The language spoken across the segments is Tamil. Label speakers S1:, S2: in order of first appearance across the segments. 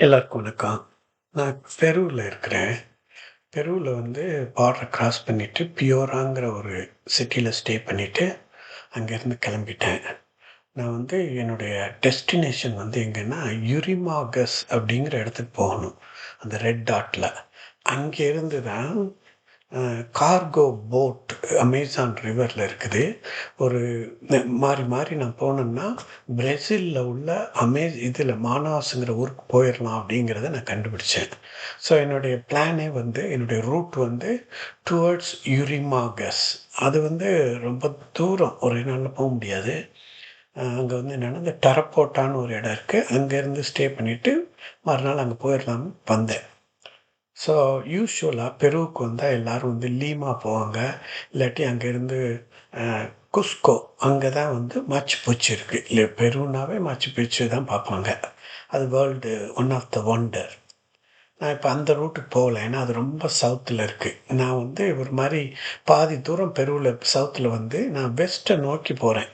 S1: எல்லாருக்கும் வணக்கம். நான் பெருவில் இருக்கிறேன். பெருவில் வந்து பார்டர் கிராஸ் பண்ணிவிட்டு பியோராங்கிற ஒரு சிட்டியில் ஸ்டே பண்ணிவிட்டு அங்கேருந்து கிளம்பிட்டேன். நான் வந்து என்னுடைய டெஸ்டினேஷன் வந்து எங்கன்னா, யுரிமாகஸ் அப்படிங்கிற இடத்துக்கு போகணும். அந்த ரெட் டாட்டில் அங்கேருந்து தான் கார்கோ போட் அமேசான் ரிவரில் இருக்குது. ஒரு மாறி மாறி நான் போனேன்னா, பிரேசிலில் உள்ள அமே இதில் மானாஸுங்கிற ஊருக்கு போயிடலாம் அப்படிங்கிறத நான் கண்டுபிடிச்சேன். ஸோ என்னுடைய பிளானே வந்து என்னுடைய ரூட் வந்து டுவர்ட்ஸ் யுரிமாகஸ். அது வந்து ரொம்ப தூரம் ஒரே நாளில் போக முடியாது. அங்கே வந்து என்னென்னா இந்த டரப்போட்டான்னு ஒரு இடம் இருக்குது அங்கேருந்து ஸ்டே பண்ணிவிட்டு மறுநாள் அங்கே போயிடலாம்னு வந்தேன். ஸோ யூஸ்வலாக பெருவுக்கு வந்தால் எல்லோரும் வந்து லீமா போவாங்க. இல்லாட்டி அங்கேருந்து குஸ்கோ அங்கே தான் வந்து மாச்சு பூச்சி இருக்குது இல்லை பெருனாவே மாச்சு பூச்சி தான் பார்ப்பாங்க. அது world one of the wonder நான் இப்போ அந்த ரூட்டுக்கு போகல. ஏன்னா அது ரொம்ப சவுத்தில் இருக்குது நான் வந்து ஒரு மாதிரி பாதி தூரம் பெருவில் சவுத்தில் வந்து நான் வெஸ்ட்டை நோக்கி போகிறேன்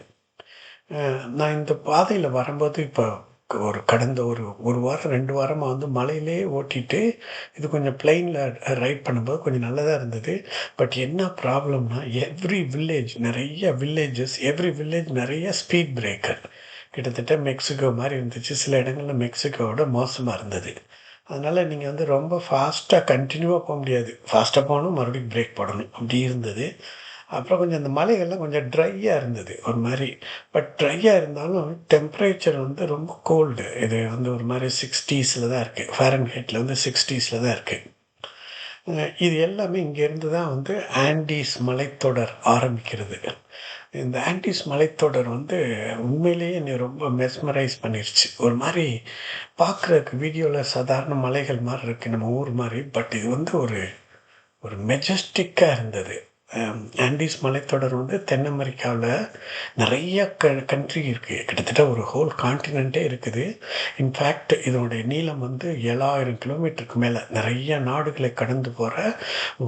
S1: நான் இந்த பாதையில் வரும்போது இப்போ ஒரு கடந்த ஒரு ஒரு வாரம், ரெண்டு வாரமாக வந்து மலையிலேயே ஓட்டிட்டு, இது கொஞ்சம் பிளெயினில் ரைட் பண்ணும்போது கொஞ்சம் நல்லதாக இருந்தது. பட் என்ன ப்ராப்ளம்னா, எவ்ரி வில்லேஜ் நிறைய வில்லேஜஸ் எவ்ரி வில்லேஜ் நிறைய ஸ்பீட் பிரேக்கர். கிட்டத்தட்ட மெக்சிகோ மாதிரி இருந்துச்சு. சில இடங்களில் மெக்சிகோவோட மோசமாக இருந்தது. அதனால் நீங்கள் வந்து ரொம்ப ஃபாஸ்ட்டாக கண்டினியூவாக போக முடியாது. ஃபாஸ்ட்டாக போகணும், மறுபடியும் பிரேக் போடணும். அப்படி இருந்தது. அப்புறம் கொஞ்சம் அந்த மலைகள்லாம் கொஞ்சம் ட்ரையாக இருந்தது. ஒரு மாதிரி பட் ட்ரையாக இருந்தாலும் டெம்பரேச்சர் வந்து ரொம்ப கோல்டு. இது வந்து ஒரு மாதிரி சிக்ஸ்டீஸில் தான் இருக்குது ஃபாரன்ஹீட்ல வந்து 60ஸ்ல தான் இருக்குது இது எல்லாமே இங்கேருந்து தான் வந்து ஆண்டீஸ் மலைத்தொடர் ஆரம்பிக்கிறது. இந்த ஆண்டீஸ் மலைத்தொடர் வந்து உண்மையிலேயே என்னை ரொம்ப மெஸ்மரைஸ் பண்ணிருச்சு. ஒரு மாதிரி பார்க்குறதுக்கு வீடியோவில் சாதாரண மலைகள் மாதிரி இருக்குது நம்ம ஊர் மாதிரி பட் இது வந்து ஒரு ஒரு மெஜஸ்டிக்காக இருந்தது. ஆண்டீஸ் மலைத்தொடர் வந்து தென் அமெரிக்காவில் நிறைய க கண்ட்ரி இருக்குது கிட்டத்தட்ட ஒரு ஹோல் கான்டினென்ட்டே இருக்குது. இன்ஃபேக்ட் இதனுடைய நீளம் வந்து 7000 கிலோமீட்டருக்கு மேலே நிறைய நாடுகளை கடந்து போகிற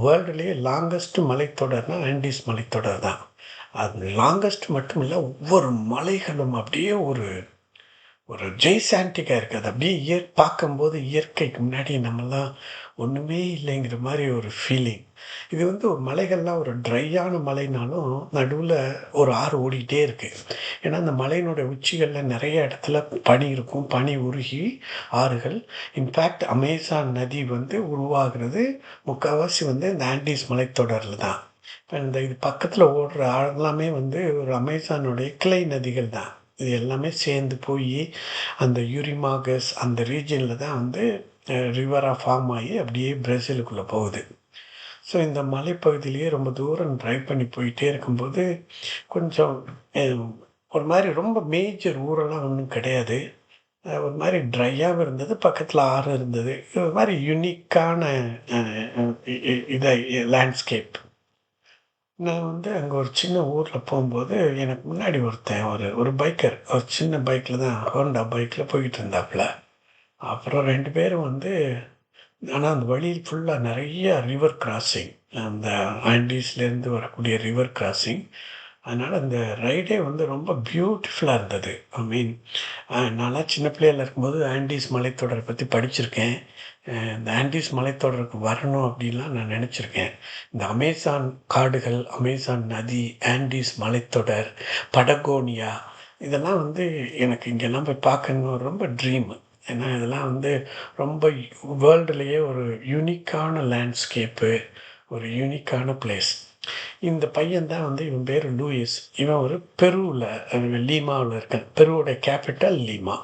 S1: வேர்ல்டுலேயே லாங்கஸ்ட் மலைத்தொடர்னா ஆண்டீஸ் மலைத்தொடர் தான். அது லாங்கஸ்ட் மட்டும் இல்லை ஒவ்வொரு மலைகளும் அப்படியே ஒரு ஒரு ஜெய்சாண்டிக்காக இருக்குது அது அப்படியே இயற் பார்க்கும்போது இயற்கைக்கு முன்னாடி நம்மலாம் ஒன்றுமே இல்லைங்கிற மாதிரி ஒரு ஃபீலிங். இது வந்து ஒரு மலைகள்லாம் ஒரு ட்ரையான மலைனாலும், நடுவில் ஒரு ஆறு ஓடிட்டே இருக்குது ஏன்னா, அந்த மலையினுடைய உச்சிகளில் நிறைய இடத்துல பனி இருக்கும். பனி உருகி ஆறுகள் இன்ஃபேக்ட் அமேசான் நதி வந்து உருவாகிறது முக்கால்வாசி வந்து இந்த ஆண்டீஸ் மலைத்தொடரில் தான். இப்போ இந்த இது பக்கத்தில் ஓடுற ஆறெல்லாமே வந்து ஒரு அமேசானுடைய கிளை நதிகள் தான். இது எல்லாமே சேர்ந்து போய் அந்த யூரிமாகஸ் அந்த ரீஜனில் தான் வந்து ரிவராக ஃபார்ம் ஆகி அப்படியே பிரேசிலுக்குள்ளே போகுது. ஸோ இந்த மலைப்பகுதியிலேயே ரொம்ப தூரம் ட்ரைவ் பண்ணி போயிட்டே இருக்கும்போது, கொஞ்சம் ஒரு மாதிரி ரொம்ப மேஜர் ஊரெல்லாம் ஒன்றும் கிடையாது. ஒரு மாதிரி ட்ரையாகவும் இருந்தது. பக்கத்தில் ஆறு இருந்தது. ஒரு மாதிரி யுனிக்கான இதை லேண்ட்ஸ்கேப். நான் வந்து அங்கே ஒரு சின்ன ஊரில் போகும்போது எனக்கு முன்னாடி ஒருத்தன் ஒரு ஒரு பைக்கர் ஒரு சின்ன பைக்கில் தான் ஹோண்டா பைக்கில் போய்கிட்டு இருந்தாப்புல. அப்புறம் ரெண்டு பேரும் வந்து ஆனால் அந்த வழி ஃபுல்லாக நிறைய ரிவர் கிராசிங். அந்த ஆண்டீஸ்லேருந்து வரக்கூடிய ரிவர் கிராசிங். அதனால் அந்த ரைடே வந்து ரொம்ப பியூட்டிஃபுல்லாக இருந்தது. ஐ மீன் நான்லாம் சின்ன பிள்ளையில இருக்கும்போது ஆண்டீஸ் மலைத்தொடரை பற்றி படிச்சிருக்கேன். இந்த ஆண்டீஸ் மலைத்தொடருக்கு வரணும் அப்படின்லாம் நான் நினச்சிருக்கேன் இந்த அமேசான் காடுகள், அமேசான் நதி, ஆண்டீஸ் மலைத்தொடர், படகோனியா இதெல்லாம் வந்து எனக்கு இங்கெல்லாம் போய் பார்க்கணும் ரொம்ப ட்ரீமு ஏன்னா இதெல்லாம் வந்து ரொம்ப வேர்ல்டுலேயே ஒரு யூனிக்கான லேண்ட்ஸ்கேப்பு, ஒரு யூனிக்கான பிளேஸ். இந்த பையன் தான் வந்து இவன் பேர் லூயிஸ். இவன் ஒரு பெருவில் லீமாவில் இருக்கான். பெருவோட கேப்பிட்டல் லீமா.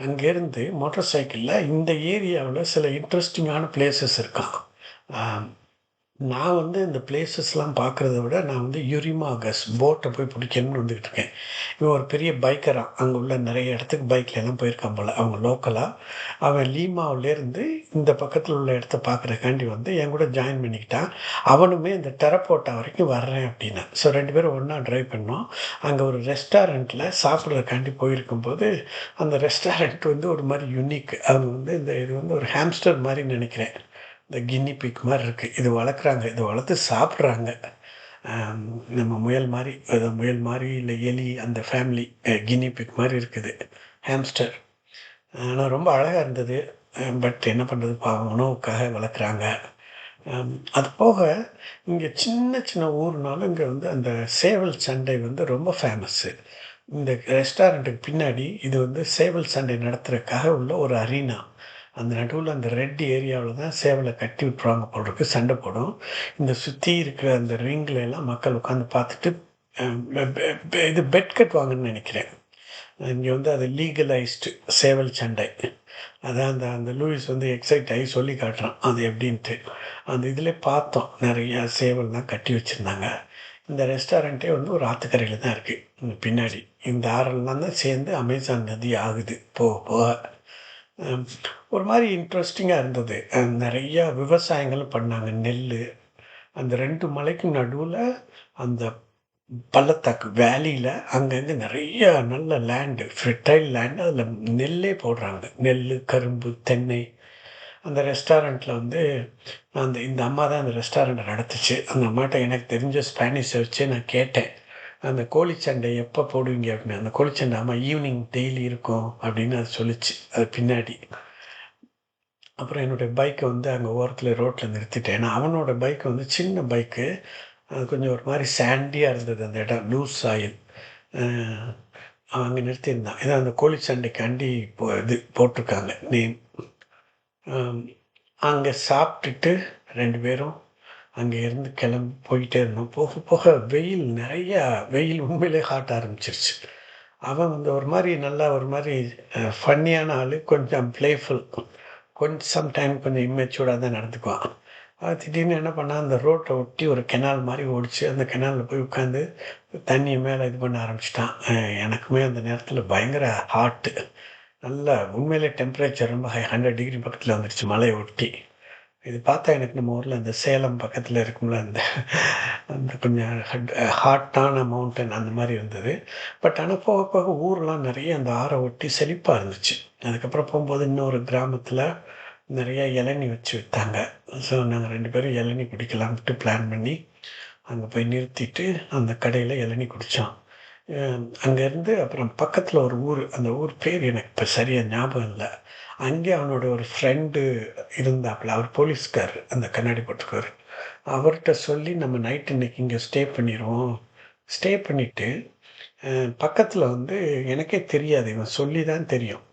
S1: அங்கேருந்து மோட்டார் சைக்கிளில் இந்த ஏரியாவில் சில இன்ட்ரெஸ்டிங்கான பிளேசஸ் இருக்கான் நான் வந்து இந்த பிளேசஸ்லாம் பார்க்குறத விட, நான் வந்து யுரிமாகஸ் போட்டை போய் பிடிக்கணும்னு வந்துக்கிட்டு இருக்கேன். இவன் ஒரு பெரிய பைக்கராக அங்கே உள்ள நிறைய இடத்துக்கு பைக்கில் எல்லாம் போயிருக்கான் போல. அவங்க லோக்கலாக அவன் லீமாவுலேருந்து இந்த பக்கத்தில் உள்ள இடத்த பார்க்குறக்காண்டி வந்து என் கூட ஜாயின் பண்ணிக்கிட்டான். அவனுமே இந்த டெரப்போட்டா வரைக்கும் வர்றேன் அப்படின்னா ஸோ ரெண்டு பேரும் ஒன்றா ட்ரைவ் பண்ணோம். அங்கே ஒரு ரெஸ்டாரண்ட்டில் சாப்பிடுறதுக்காண்டி போயிருக்கும்போது, அந்த ரெஸ்டாரண்ட் வந்து ஒரு மாதிரி யூனிக். அவங்க வந்து இந்த இது வந்து ஒரு ஹேம்ஸ்டர் மாதிரி நினைக்கிறேன் இந்த கின்னி பிக் மாதிரி இருக்குது இது வளர்க்குறாங்க. இது வளர்த்து சாப்பிட்றாங்க. நம்ம முயல் மாதிரி அது முயல் மாதிரி இல்லை எலி அந்த ஃபேமிலி கின்னி பிக் மாதிரி இருக்குது. ஹேம்ஸ்டர் ஆனால் ரொம்ப அழகாக இருந்தது. பட் என்ன பண்ணுறது பாவம் உணவுக்காக வளர்க்குறாங்க. அது போக இங்கே சின்ன சின்ன ஊர்னாலும் இங்கே வந்து அந்த சேவல் சண்டை வந்து ரொம்ப ஃபேமஸ்ஸு இந்த ரெஸ்டாரண்ட்டுக்கு பின்னாடி இது வந்து சேவல் சண்டை நடத்துறதுக்காக உள்ள ஒரு அரீனா அந்த நடுவில் அந்த ரெட் ஏரியாவில் தான் சேவலை கட்டி விட்டுருவாங்க போல் சண்டை போடும். இந்த சுற்றி இருக்கிற அந்த ரிங்கில் எல்லாம் மக்கள் உட்காந்து பார்த்துட்டு பெ- இது பெட் கட்டுவாங்கன்னு நினைக்கிறேன். இங்கே வந்து அது லீகலைஸ்டு சேவல் சண்டை. அதான் அந்த அந்த லூயிஸ் வந்து எக்ஸைட் ஆகி சொல்லி காட்டுறான். அது எப்படின்ட்டு. அந்த இதில் பார்த்தோம். நிறைய சேவல்லாம் கட்டி வச்சுருந்தாங்க. இந்த ரெஸ்டாரண்ட்டே வந்து ஒரு ஆற்றுக்கரையில் தான் இருக்குது பின்னாடி. இந்த ஆறெல்லாம் தான் சேர்ந்து அமேசான் நதி ஆகுது. போக போக. ஒரு மாதிரி இன்ட்ரெஸ்டிங்காக இருந்தது. நிறையா விவசாயங்களும் பண்ணாங்க. நெல் அந்த ரெண்டு மலைக்கும் நடுவில் அந்த பள்ளத்தாக்கு வேலியில் அங்கங்கே நிறைய நல்ல லேண்டு ஃபெர்டைல் லேண்டு அதில் நெல்லே போடுறாங்க. நெல் கரும்பு தென்னை. அந்த ரெஸ்டாரண்ட்டில் வந்து நான் அந்த இந்த அம்மா தான் அந்த ரெஸ்டாரண்ட்டை நடத்துச்சு. அந்த அம்மாட்ட எனக்கு தெரிஞ்ச ஸ்பானிஷை வச்சு நான் கேட்டேன். அந்த கோழிச்சண்டை எப்போ போடுவீங்க அப்படின்னு அந்த கோழிச்சண்டை ஆமாம் ஈவினிங் டெய்லி இருக்கும் அப்படின்னு அது சொல்லிச்சு அது பின்னாடி. அப்புறம் என்னுடைய பைக்கை வந்து அங்கே ஓரத்தில் ரோட்டில் நிறுத்திட்டேன். ஏன்னா அவனோட பைக்கு வந்து சின்ன பைக்கு அது கொஞ்சம் ஒரு மாதிரி சாண்டியாக இருந்தது அந்த இடம் லூஸ் ஆயில் அவன் அங்கே நிறுத்தியிருந்தான். ஏன்னா அந்த கோழி சண்டைக்காண்டி போ இது போட்டிருக்காங்க நேம் அங்கே சாப்பிட்டுட்டு ரெண்டு பேரும் அங்கே இருந்து கிளம்பி போயிட்டே இருந்தோம். போக போக வெயில் நிறையா வெயில் உண்மையிலே ஹாட் ஆரம்பிச்சிருச்சு. அவன் வந்து ஒரு மாதிரி நல்லா ஒரு மாதிரி ஃபன்னியான ஆள் கொஞ்சம் ப்ளேஃபுல் கொஞ்சம் சம்டைம் கொஞ்சம் இம்மெச்சூர்டாக தான் நடந்துக்குவான். அது திடீர்னு என்ன பண்ணான் அந்த ரோட்டை ஒட்டி ஒரு கெனால் மாதிரி ஓடிச்சு அந்த கெனாலில் போய் உட்காந்து தண்ணியை மேலே இது பண்ண ஆரம்பிச்சிட்டான். எனக்குமே அந்த நேரத்தில் பயங்கர ஹாட்டு நல்ல உண்மையிலே டெம்பரேச்சர் ரொம்ப ஹை ஹண்ட்ரட் டிகிரி பக்கத்தில் வந்துடுச்சு மலையை ஒட்டி. இது பார்த்தா எனக்கு நம்ம ஊரில் அந்த சேலம் பக்கத்தில் இருக்கும்ல அந்த அந்த கொஞ்சம் ஹாட்டான மவுண்டன் அந்த மாதிரி இருந்தது. பட் ஆனால் போக போக ஊரெலாம் நிறைய அந்த ஆறை ஒட்டி செழிப்பாக இருந்துச்சு. அதுக்கப்புறம் போகும்போது இன்னொரு கிராமத்தில் நிறைய இளநி வச்சு விற்றாங்க ஸோ நாங்கள் ரெண்டு பேரும் இளநி குடிக்கலாம்ட்டு பிளான் பண்ணி அங்கே போய் நிறுத்திட்டு அந்த கடையில் இளநி குடித்தோம் அங்கேருந்து அப்புறம் பக்கத்தில் ஒரு ஊர் அந்த ஊர் பேர் எனக்கு இப்போ சரியாக ஞாபகம் இல்லை. அங்கே அவனோட ஒரு ஃப்ரெண்டு இருந்தாப்புல அவர் போலீஸ்கார் அந்த கண்ணாடி போட்டுக்கார் அவர்கிட்ட சொல்லி நம்ம நைட் இன்னைக்கு இங்கே ஸ்டே பண்ணிடுவோம் ஸ்டே பண்ணிவிட்டு பக்கத்தில் வந்து எனக்கே தெரியாது இவன் சொல்லி தான் தெரியும்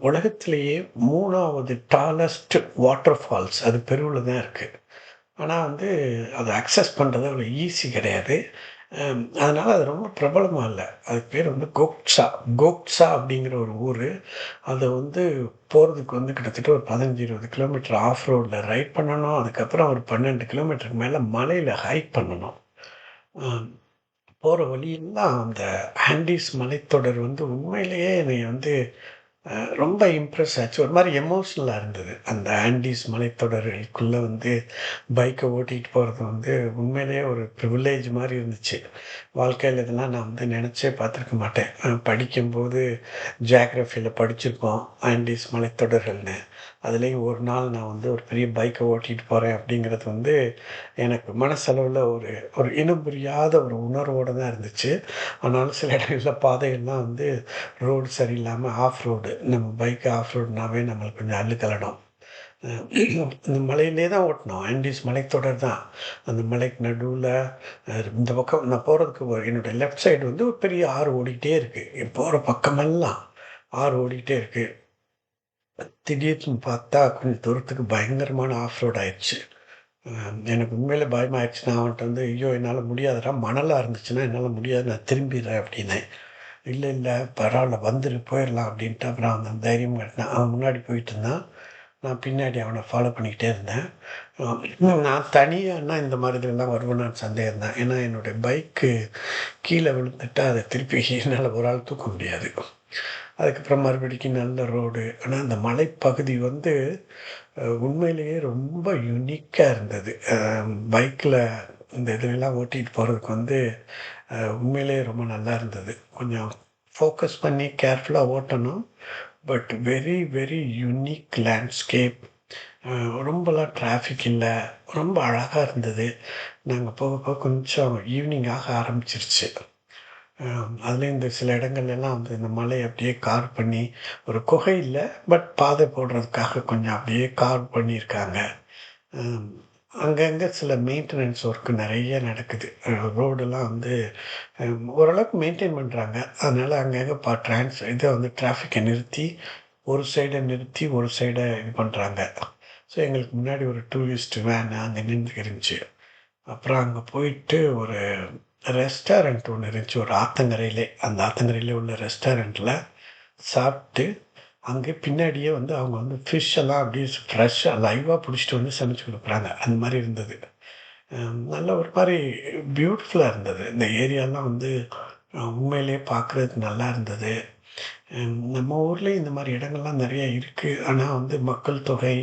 S1: உலகத்திலேயே மூணாவது டாலஸ்ட் வாட்டர் ஃபால்ஸ் அது பெருவில் தான் இருக்குது ஆனால் வந்து அதை அக்சஸ் பண்ணுறது அவ்வளோ ஈஸி கிடையாது. அதனால் அது ரொம்ப பிரபலமாக இல்லை. அது பேர் வந்து கோக்சா. கோக்ஸா அப்படிங்கிற ஒரு ஊர். அதை வந்து போகிறதுக்கு வந்து கிட்டத்தட்ட ஒரு பதினஞ்சு இருபது கிலோமீட்டர் ஆஃப் ரோடில் ரைட் பண்ணணும். அதுக்கப்புறம் ஒரு பன்னெண்டு கிலோமீட்டருக்கு மேலே மலையில் ஹைக் பண்ணணும். போகிற வழியெல்லாம் அந்த ஆண்டிஸ் மலைத்தொடர் வந்து உண்மையிலேயே என்னை வந்து ரொம்ப இம்ப்ரெஸ் ஆச்சு. ஒரு மாதிரி எமோஷ்னலாக இருந்தது. அந்த ஆண்டிஸ் மலைத்தொடர்களுக்குள்ளே வந்து பைக்கை ஓட்டிகிட்டு போகிறது வந்து உண்மையிலேயே ஒரு ப்ரிவிலேஜ் மாதிரி இருந்துச்சு. வாழ்க்கையில் இதெல்லாம் நான் வந்து நினச்சே பார்த்துருக்க மாட்டேன். படிக்கும்போது ஜியாகிரஃபியில் படிச்சிருக்கோம் ஆண்டீஸ் மலைத்தொடர்கள்னு. அதுலேயும் ஒரு நாள் நான் வந்து ஒரு பெரிய பைக்கை ஓட்டிகிட்டு போகிறேன் அப்படிங்கிறது வந்து எனக்கு மனசளவில் ஒரு ஒரு இனம் புரியாத ஒரு உணர்வோடு தான் இருந்துச்சு. ஆனாலும் சில இடங்களில் பாதைகள்லாம் வந்து ரோடு சரியில்லாமல் ஆஃப் ரோடு நம்ம பைக்கு ஆஃப் ரோட்னாவே நம்மளுக்கு கொஞ்சம் அள்ளுக்கலடும் இந்த மலையிலே தான் ஓட்டினோம் ஆண்டிஸ் மலைத்தொடர் தான். அந்த மலைக்கு நடுவில் இந்த பக்கம் நான் போகிறதுக்கு என்னுடைய லெஃப்ட் சைடு வந்து ஒரு பெரிய ஆறு ஓடிக்கிட்டே இருக்குது போகிற பக்கமெல்லாம் ஆறு ஓடிக்கிட்டே இருக்குது திடீர்னு பார்த்தா கொஞ்சம் தூரத்துக்கு பயங்கரமான ஆஃப் ரோட் ஆயிடுச்சு எனக்கு உண்மையிலே பயமாகிடுச்சு நான் அவன்கிட்ட வந்து ஐயோ என்னால் முடியாதுடா. மணலாக இருந்துச்சுன்னா என்னால் முடியாது. நான் திரும்பிடுறேன் அப்படின்னேன் இல்லை இல்லை பரவாயில்ல வந்துரு போயிடலாம் அப்படின்ட்டு அப்புறம் அவன் தைரியம் கட்டினான் அவன் முன்னாடி போயிட்டு இருந்தான். நான் பின்னாடி அவனை ஃபாலோ பண்ணிக்கிட்டே இருந்தேன். நான் தனியானா இந்த மாதிரி இதெல்லாம் வருவேன்னு சந்தேகம் தான். ஏன்னா என்னுடைய பைக்கு கீழே விழுந்துட்டா அதை திருப்பி என்னால் ஒரு ஆள் தூக்க முடியாது. அதுக்கப்புறம் மறுபடிக்கு நல்ல ரோடு ஆனால் அந்த மலைப்பகுதி வந்து உண்மையிலேயே ரொம்ப யுனிக்காக இருந்தது. பைக்கில் இந்த இதுலலாம் ஓட்டிகிட்டு போகிறதுக்கு வந்து உண்மையிலே உண்மையிலேயே ரொம்ப நல்லா இருந்தது. கொஞ்சம் ஃபோக்கஸ் பண்ணி கேர்ஃபுல்லாக ஓட்டணும். But very very unique landscape ரொம்பலாம் டிராஃபிக் இல்லை. ரொம்ப அழகாக இருந்தது. நாங்கள் போக போக கொஞ்சம் ஈவினிங் ஆக ஆரம்பிச்சிருச்சு. அதுலேயும் இந்த சில இடங்கள்லாம் வந்து இந்த மலையை அப்படியே கார் பண்ணி ஒரு குகை இல்லை பட் பாதை போடுறதுக்காக கொஞ்சம் அப்படியே கார் பண்ணியிருக்காங்க. அங்கங்கே சில மெயின்டெனன்ஸ் ஒர்க் நிறைய நடக்குது. ரோடெல்லாம் வந்து ஓரளவுக்கு மெயின்டைன் பண்ணுறாங்க அதனால் அங்கங்கே பா ட்ரான்ஸ் இதை வந்து டிராஃபிக்கை நிறுத்தி, ஒரு சைடை நிறுத்தி, ஒரு சைடை இது பண்ணுறாங்க ஸோ எங்களுக்கு முன்னாடி ஒரு டூரிஸ்ட் வேன் அங்கே நின்று இருந்துச்சு. அப்புறம் அங்கே போயிட்டு ஒரு ரெஸ்டாரண்ட் ஒன்று இருந்துச்சு. ஒரு ஆத்தங்கரையிலே. அந்த ஆத்தங்கரையிலே உள்ள ரெஸ்டாரண்ட்டில் சாப்பிட்டு அங்கே பின்னாடியே வந்து அவங்க வந்து ஃபிஷ் எல்லாம் அப்படியே ஃப்ரெஷ்ஷா லைவாக பிடிச்சிட்டு வந்து சமைச்சு கொடுக்குறாங்க அந்த மாதிரி இருந்தது. நல்ல ஒரு மாதிரி பியூட்டிஃபுல்லாக இருந்தது. இந்த ஏரியாலாம் வந்து உண்மையிலே உண்மையிலேயே பார்க்குறதுக்கு நல்லா இருந்தது. நம்ம ஊர்லேயும் இந்த மாதிரி இடங்கள்லாம் நிறையா இருக்குது ஆனால் வந்து மக்கள் தொகை,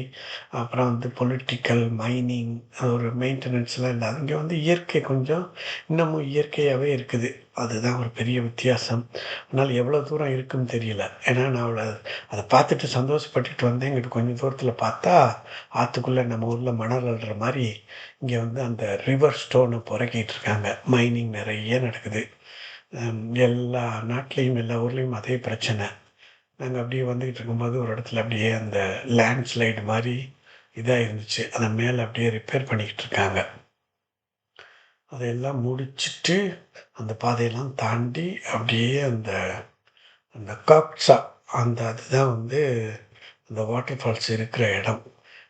S1: அப்புறம் வந்து பொலிட்டிக்கல், மைனிங் ஒரு மெயின்டெனன்ஸ்லாம் இல்லை அங்கே வந்து இயற்கை கொஞ்சம் இன்னமும் இயற்கையாகவே இருக்குது. அதுதான் ஒரு பெரிய வித்தியாசம். அதனால் எவ்வளோ தூரம் இருக்குன்னு தெரியல. ஏன்னா நான் அவளை அதை பார்த்துட்டு சந்தோஷப்பட்டுட்டு வந்தேன். இங்கிட்டு கொஞ்சம் தூரத்தில் பார்த்தா, ஆற்றுக்குள்ளே நம்ம ஊரில் மணல் அள்ளுற மாதிரி இங்கே வந்து அந்த ரிவர் ஸ்டோனை புறக்கிட்டு இருக்காங்க. மைனிங் நிறைய நடக்குது. எல்லா நாட்லேயும் எல்லா ஊர்லேயும் அதே பிரச்சனை. நாங்கள் அப்படியே வந்துக்கிட்டு இருக்கும்போது ஒரு இடத்துல அப்படியே அந்த லேண்ட் ஸ்லைடு மாதிரி இதாக இருந்துச்சு. அதை மேலே அப்படியே ரிப்பேர் பண்ணிக்கிட்டு இருக்காங்க. அதையெல்லாம் முடிச்சுட்டு, அந்த பாதையெல்லாம் தாண்டி அப்படியே அந்த அந்த காக்ட்ஸா அந்த அதுதான் வந்து அந்த வாட்டர் ஃபால்ஸ் இருக்கிற இடம்.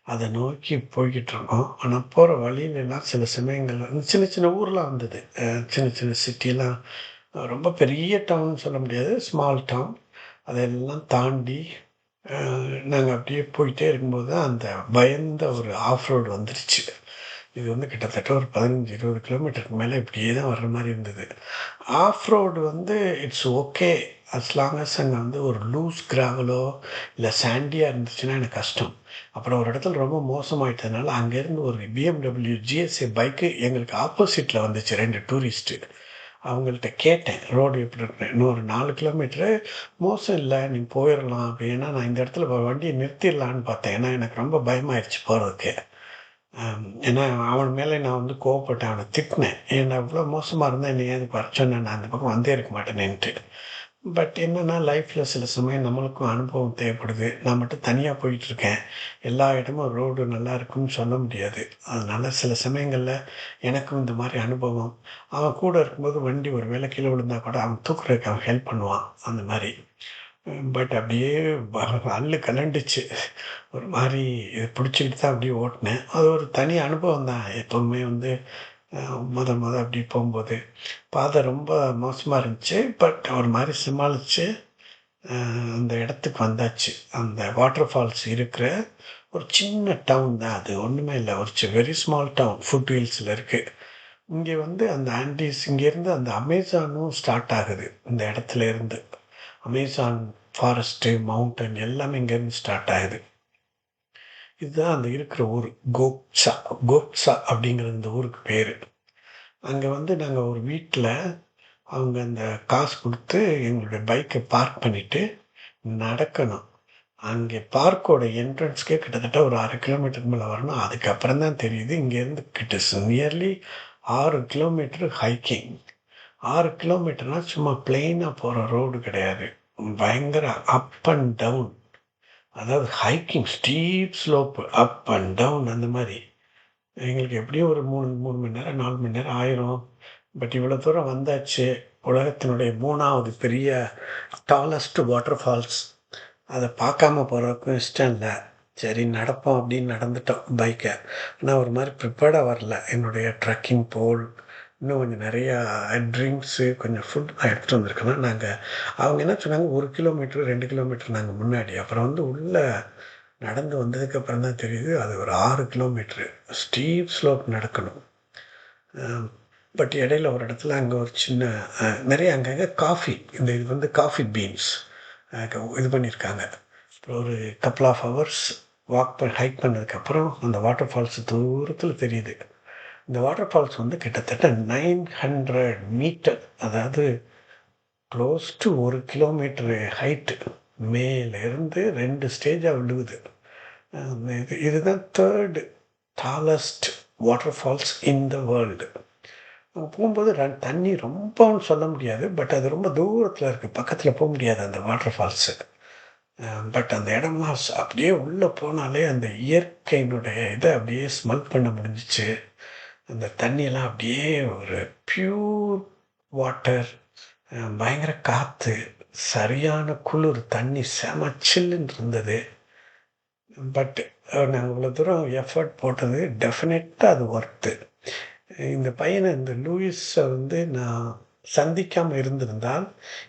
S1: அதை நோக்கி போய்கிட்டு இருக்கோம். ஆனால் போகிற வழியிலலாம் சில சமயங்கள் வந்து சின்ன சின்ன ஊர்லாம் வந்தது. சின்ன சின்ன சிட்டிலாம் ரொம்ப பெரிய டவுன் சொல்ல முடியாது. Small town. அதெல்லாம் தாண்டி நாங்கள் அப்படியே போயிட்டே இருக்கும்போது தான் அந்த பயந்த ஒரு ஆஃப் ரோடு வந்துருச்சு. இது வந்து கிட்டத்தட்ட ஒரு 15, 20 கிலோமீட்டருக்கு மேலே இப்படியே தான் வர்ற மாதிரி இருந்தது. ஆஃப் ரோடு வந்து it's okay. As long as வந்து ஒரு லூஸ் கிராவலோ, இல்லை சாண்டியாக இருந்துச்சுன்னா எனக்கு கஷ்டம். அப்புறம் ஒரு இடத்துல ரொம்ப மோசமாயிட்டதுனால, அங்கேருந்து ஒரு பிஎம்டபிள்யூ ஜிஎஸ்ஏ பைக்கு எங்களுக்கு ஆப்போசிட்டில் வந்துச்சு ரெண்டு டூரிஸ்ட்டு. அவங்கள்ட்ட கேட்டேன். ரோடு எப்படி இருக்கு இன்னும் ஒரு 4 கிலோமீட்டரு மோசம் இல்லை நீ போயிடலாம் அப்படின்னா, நான் இந்த இடத்துல வண்டியை நிறுத்திடலான்னு பார்த்தேன். ஏன்னா எனக்கு ரொம்ப பயமாயிடுச்சு போகிறதுக்கு ஏன்னா அவன் மேலே நான் வந்து கோவப்பட்டேன். அவனை திட்டினேன். ஏன்னா அவ்வளோ மோசமாக இருந்தால் என்னை ஏது இதுக்கு சொன்ன? நான் அந்த பக்கம் வந்தே இருக்க மாட்டேனேன்ட்டு. பட் என்னென்னா லைஃப்பில் சில சமயம் நம்மளுக்கும் அனுபவம் தேவைப்படுது. நான் மட்டும் தனியாக போயிட்டுருக்கேன். எல்லா இடமும் ரோடு நல்லா இருக்குன்னு சொல்ல முடியாது. அதனால் சில சமயங்களில் எனக்கும் இந்த மாதிரி அனுபவம். அவன் கூட இருக்கும்போது வண்டி ஒரு வேளை கீழே விழுந்தா கூட அவன் தூக்குறதுக்கு அவன் ஹெல்ப் பண்ணுவான். அந்த மாதிரி பட் அப்படியே அல்லு கலண்டுச்சு. ஒரு மாதிரி இது பிடிச்சிக்கிட்டு தான் அப்படியே ஓட்டினேன் அது ஒரு தனி அனுபவம் தான். எப்போவுமே வந்து முத முத அப்படி போகும்போது பாதை ரொம்ப மோசமாக இருந்துச்சு. பட் ஒரு மாதிரி சமாளித்து அந்த இடத்துக்கு வந்தாச்சு. அந்த வாட்டர் ஃபால்ஸ் இருக்கிற ஒரு சின்ன டவுன் தான் அது. ஒன்றுமே இல்லை ஒரு வெரி ஸ்மால் டவுன். ஃபுட் ஹில்ஸ்ல இருக்குது இங்கே வந்து அந்த ஆண்டீஸ் இங்கேருந்து அந்த அமேசானும் ஸ்டார்ட் ஆகுது. இந்த இடத்துல இருந்து. அமேசான் ஃபாரஸ்ட்டு, மவுண்டன் எல்லாமே இங்கேருந்து ஸ்டார்ட் ஆகுது. இதுதான் அந்த இருக்கிற ஊர் கோப்சா கோப்சா அப்படிங்கிற இந்த ஊருக்கு பேர் அங்கே வந்து நாங்கள் ஒரு வீட்டில் அவங்க அந்த காசு கொடுத்து எங்களுடைய பைக்கை பார்க் பண்ணிவிட்டு நடக்கணும். அங்கே பார்க்கோட என்ட்ரன்ஸ்க்கே கிட்டத்தட்ட ஒரு அரை கிலோமீட்டருக்கு மேலே வரணும். அதுக்கப்புறம் தான் தெரியுது இங்கேருந்து கிட்ட நியர்லி ஆறு கிலோமீட்டர் ஹைக்கிங். ஆறு கிலோமீட்டர்னால் சும்மா பிளெயினாக போகிற ரோடு கிடையாது. பயங்கர அப் அண்ட் டவுன். அதாவது hiking steep slope up and down அந்த மாதிரி எங்களுக்கு எப்படியும் ஒரு 3, 3 மணி நேரம், நாலு மணி நேரம் ஆயிரும். பட் இவ்வளோ தூரம் வந்தாச்சு. உலகத்தினுடைய மூணாவது பெரிய டாலஸ்ட் வாட்டர் ஃபால்ஸ். அதை பார்க்காம போகிறதுக்கும் இஷ்டம் இல்லை சரி நடப்போம் அப்படின்னு நடந்துட்டோம் பைக்கை ஆனால் ஒரு மாதிரி ப்ரிப்பேர்டாக வரல. என்னுடைய ட்ரக்கிங் போல், இன்னும் கொஞ்சம் நிறையா ட்ரிங்க்ஸு, கொஞ்சம் ஃபுட் எடுத்துகிட்டு வந்திருக்கணும். நாங்கள் அவங்க என்ன சொன்னாங்க ஒரு கிலோமீட்டர், ரெண்டு கிலோமீட்டர் நாங்கள் முன்னாடி. அப்புறம் வந்து உள்ள நடந்து வந்ததுக்கு அப்புறம் தான் தெரியுது, அது ஒரு ஆறு கிலோமீட்ரு ஸ்டீப் ஸ்லோப் நடக்கணும். பட் இடையில ஒரு இடத்துல அங்கே ஒரு சின்ன நிறைய அங்கங்கே காஃபி இந்த இது வந்து காஃபி பீன்ஸ் இது பண்ணியிருக்காங்க. அப்புறம் ஒரு கப்புள் ஆஃப் ஹவர்ஸ் வாக் ப ஹைக் பண்ணதுக்கப்புறம் அந்த வாட்டர் ஃபால்ஸ் தூரத்தில் தெரியுது. இந்த வாட்டர் ஃபால்ஸ் வந்து கிட்டத்தட்ட 900 மீட்டர் அதாவது க்ளோஸ் டு ஒரு கிலோமீட்டரு ஹைட்டு மேலேருந்து ரெண்டு ஸ்டேஜாக விழுகுது. இது இதுதான் third tallest water falls in the world. அங்கே போகும்போது ரன் தண்ணி ரொம்பன்னு சொல்ல முடியாது. பட் அது ரொம்ப தூரத்தில் இருக்குது பக்கத்தில் போக முடியாது அந்த வாட்டர் ஃபால்ஸு. பட் அந்த இடம்லாம் அப்படியே உள்ளே போனாலே அந்த இயற்கையினுடைய இதை அப்படியே ஸ்மெல் பண்ண முடிஞ்சிச்சு அந்த தண்ணியெல்லாம் அப்படியே ஒரு பியூர் வாட்டர். பயங்கர காற்று சரியான குளிர். தண்ணி செம சில்லுன்னு இருந்தது. பட் நாங்கள் இவ்வளோ தூரம் எஃபோர்ட் போட்டது டெஃபினட்டாக அது ஒர்த்து. இந்த பையனை இந்த லூயிஸை வந்து நான் சந்திக்காமல் இருந்திருந்தால்,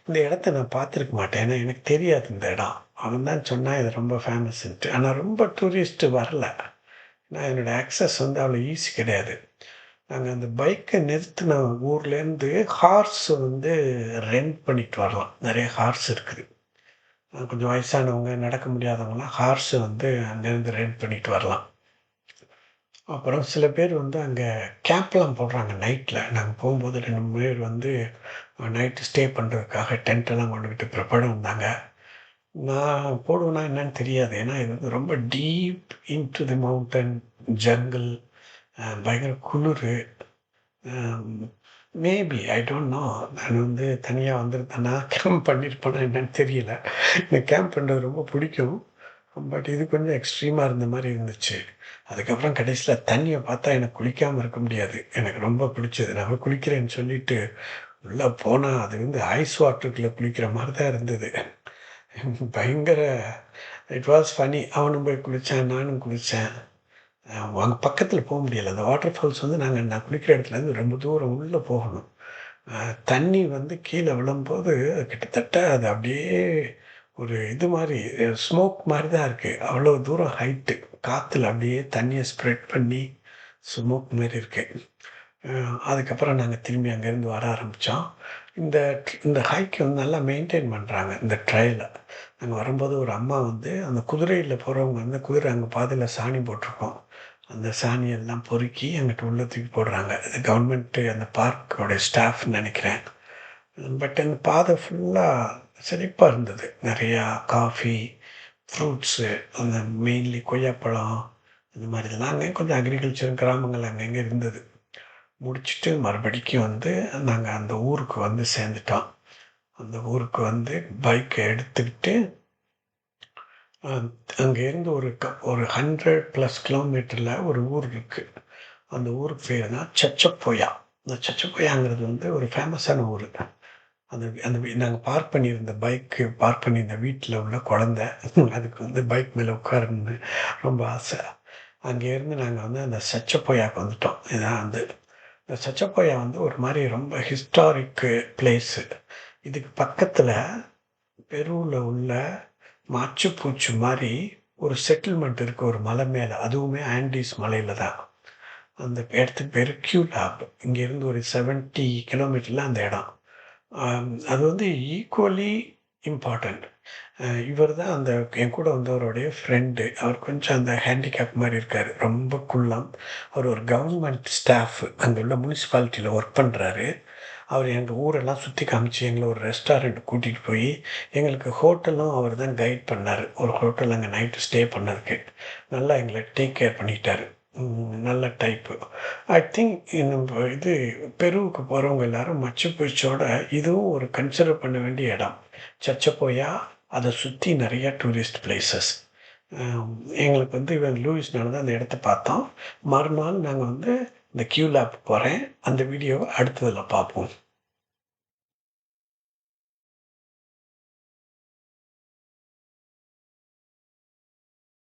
S1: இந்த இடத்த நான் பார்த்துருக்க மாட்டேன். ஏன்னா எனக்கு தெரியாது இந்த இடம். அவன் தான் சொன்னான் இது ரொம்ப ஃபேமஸ்ன்ட்டு. ஆனால் ரொம்ப டூரிஸ்ட்டு வரல. நான் என்னோடய ஆக்சஸ் வந்து அவ்வளோ ஈஸி கிடையாது. நாங்கள் அந்த பைக்கை நிறுத்தின ஊர்லேருந்து ஹார்ஸ் வந்து ரெண்ட் பண்ணிட்டு வரலாம். நிறைய ஹார்ஸ் இருக்குது. கொஞ்சம் வயசானவங்க, நடக்க முடியாதவங்களாம் ஹார்ஸ் வந்து அங்கேருந்து ரெண்ட் பண்ணிட்டு வரலாம். அப்புறம் சில பேர் வந்து அங்கே கேம்ப்லாம் போடுறாங்க நைட்ல. நாங்க போம்போது 2, 3 பேர் வந்து நைட்டு ஸ்டே பண்ணுறதுக்காக டென்ட்டெல்லாம் கொண்டுக்கிட்டு கொண்டுகிட்டு பிற்பாடு வந்தாங்க. நான் போடுவேன்னா என்னன்னு தெரியாது. ஏன்னா இது வந்து ரொம்ப deep into the mountain, jungle பயங்கர குளிர் மேபி ஐ டோன்ட் நோ. நான் வந்து தனியாக வந்திருந்தேன்னா கேம்ப் பண்ணியிருப்பேனா என்னன்னு தெரியல. எனக்கு கேம்ப் பண்ணுறது ரொம்ப பிடிக்கும். பட் இது கொஞ்சம் எக்ஸ்ட்ரீமாக இருந்த மாதிரி இருந்துச்சு. அதுக்கப்புறம் கடைசியில் தண்ணியை பார்த்தா எனக்கு குளிக்காமல் இருக்க முடியாது. எனக்கு ரொம்ப பிடிச்சது. நான் குளிக்கிறேன்னு சொல்லிட்டு உள்ளே போனால் அது வந்து ஐஸ் வாட்டருக்குள்ளே குளிக்கிற மாதிரி தான் இருந்தது. பயங்கர இட் வாஸ் ஃபனி அவனும் போய் குளித்தேன் நானும் குளித்தேன் அவங்க பக்கத்தில் போக முடியலை. அந்த வாட்டர் ஃபால்ஸ் வந்து நாங்கள் நான் குளிக்கிற இடத்துலேருந்து ரொம்ப தூரம் உள்ளே போகணும். தண்ணி வந்து கீழே விழும்போது கிட்டத்தட்ட அது அப்படியே ஒரு இது மாதிரி ஸ்மோக் மாதிரி தான் இருக்குது அவ்வளோ தூரம் ஹைட்டு. காற்றுல அப்படியே தண்ணியை ஸ்ப்ரெட் பண்ணி ஸ்மோக் மாரி இருக்குது அதுக்கப்புறம் நாங்கள் திரும்பி அங்கேருந்து வர ஆரம்பித்தோம் இந்த இந்த ஹைக்கு வந்து நல்லா மெயின்டைன் பண்ணுறாங்க இந்த ட்ரையல. நாங்கள் வரும்போது ஒரு அம்மா வந்து அந்த குதிரையில் போகிறவங்க வந்து குதிரை அங்கே பாதையில் சாணி போட்டிருக்கோம் அந்த சாணியெல்லாம் பொறுக்கி அங்கிட்டு உள்ள தூக்கி போடுறாங்க. இது கவர்மெண்ட்டு அந்த பார்க்கோடைய ஸ்டாஃப்னு நினைக்கிறேன் பட் அந்த பாதை ஃபுல்லாக செழிப்பாக இருந்தது. நிறையா காஃபி, ஃப்ரூட்ஸு அந்த மெயின்லி கொய்யாப்பழம் இந்த மாதிரி இதெல்லாம் அங்கேயும் கொஞ்சம் அக்ரிகல்ச்சர் கிராமங்கள் அங்கங்கே இருந்தது. முடிச்சுட்டு மறுபடிக்கும் வந்து நாங்கள் அந்த ஊருக்கு வந்து சேர்ந்துட்டோம். அந்த ஊருக்கு வந்து பைக்கை எடுத்துக்கிட்டு அங்கேருந்து ஒரு க ஒரு ஹண்ட்ரட் ப்ளஸ் கிலோமீட்டரில் ஒரு ஊர் இருக்குது அந்த ஊருக்கு பேர் தான் சச்சப்போயா. அந்த சச்சப்போயாங்கிறது வந்து ஒரு ஃபேமஸான ஊர் அந்த அந்த நாங்கள் பார்க் பண்ணியிருந்த பைக்கு பார்க் பண்ணியிருந்த வீட்டில் உள்ள குழந்த அதுக்கு வந்து பைக் மேலே உட்காரணும்னு ரொம்ப ஆசை. அங்கேருந்து நாங்கள் வந்து அந்த சச்சப்போயாக்கு வந்துட்டோம். இதான் வந்து இந்த சச்சப்பையா வந்து ஒரு மாதிரி ரொம்ப ஹிஸ்டாரிக்கு பிளேஸு. இதுக்கு பக்கத்தில் பெருவில் உள்ள மாச்சு பூச்சு மாதிரி ஒரு செட்டில்மெண்ட் இருக்குது ஒரு மலை மேலே அதுவுமே ஆண்டிஸ் மலையில் தான். அந்த இடத்துக்கு பேர் கியூ லேப் இங்கேருந்து ஒரு 70 கிலோமீட்டர்ல அந்த இடம். அது வந்து ஈக்குவலி இம்பார்ட்டண்ட் இவர் தான் அந்த என் கூட வந்தவருடைய ஃப்ரெண்டு. அவர் கொஞ்சம் அந்த ஹேண்டிகேப் மாதிரி இருக்கார் ரொம்ப குள்ளம். அவர் ஒரு கவர்மெண்ட் ஸ்டாஃப். அங்கே உள்ள முனிசிபாலிட்டியில் ஒர்க் பண்ணுறாரு அவர் எங்கள் ஊரெல்லாம் சுற்றி காமிச்சு எங்களை ஒரு ரெஸ்டாரண்ட் கூட்டிகிட்டு போய் எங்களுக்கு ஹோட்டலும் அவர் தான் கைட் பண்ணார் ஒரு ஹோட்டல் அங்கே நைட்டு ஸ்டே பண்ணதுக்கு. நல்லா எங்களை டேக் கேர் பண்ணிக்கிட்டார் நல்ல டைப்பு. ஐ திங்க் நம்ம இது பெருவுக்கு போகிறவங்க எல்லாரும் மச்சு பிச்சுவோட இதுவும் ஒரு கன்சிடர் பண்ண வேண்டிய இடம். சச்சப்போயா, அதை சுற்றி நிறைய டூரிஸ்ட் பிளேசஸ் எங்களுக்கு வந்து இவன் லூயிஸ்னால தான் அந்த இடத்த பார்த்தோம். மறுநாள் நாங்கள் வந்து இந்த கியூலாப் போகிறேன் அந்த வீடியோவை அடுத்ததில் பார்ப்போம்.